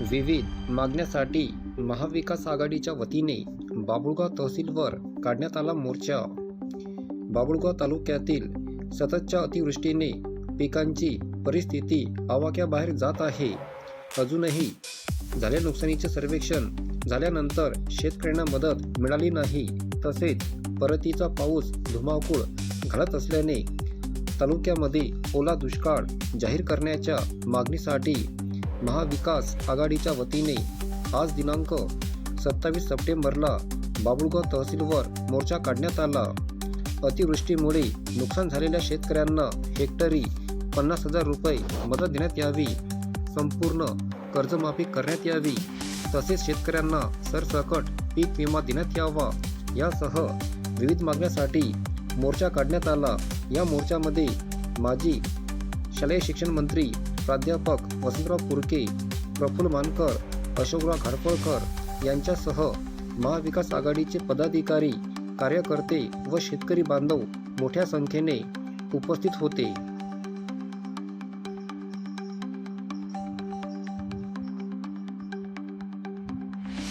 विविध मागण्यासाठी महाविकास आघाडीच्या वतीने बाबुळगाव तहसीलवर काढण्यात आला मोर्चा. बाबुळगाव तालुक्यातील सततच्या अतिवृष्टीने पिकांची परिस्थिती आवाक्याबाहेर जात आहे. अजूनही झाल्या नुकसानीचे सर्वेक्षण झाल्यानंतर शेतकऱ्यांना मदत मिळाली नाही. तसेच परतीचा पाऊस धुमाकूळ घालत असल्याने तालुक्यामध्ये ओला दुष्काळ जाहीर करण्याच्या मागणीसाठी महाविकास आघाडीच्या वतीने आज दिनांक सत्तावीस सप्टेंबरला बाबुळगाव तहसीलवर मोर्चा काढण्यात आला. अतिवृष्टीमुळे नुकसान झालेल्या शेतकऱ्यांना हेक्टरी पन्नास हजार रुपये मदत देण्यात यावी. संपूर्ण कर्जमाफी करण्यात यावी. तसेच शेतकऱ्यांना सरसकट पीक विमा देण्यात यावा. यासह विविध मागण्यासाठी मोर्चा काढण्यात आला. या मोर्चामध्ये माजी शालेय शिक्षण मंत्री प्राध्यापक वसंतराव पुरके प्रफुल्ल मानकर अशोकराव घारफळकर यांच्यासह महाविकास आघाडीचे पदाधिकारी कार्यकर्ते व शेतकरी बांधव मोठ्या संख्येने उपस्थित होते.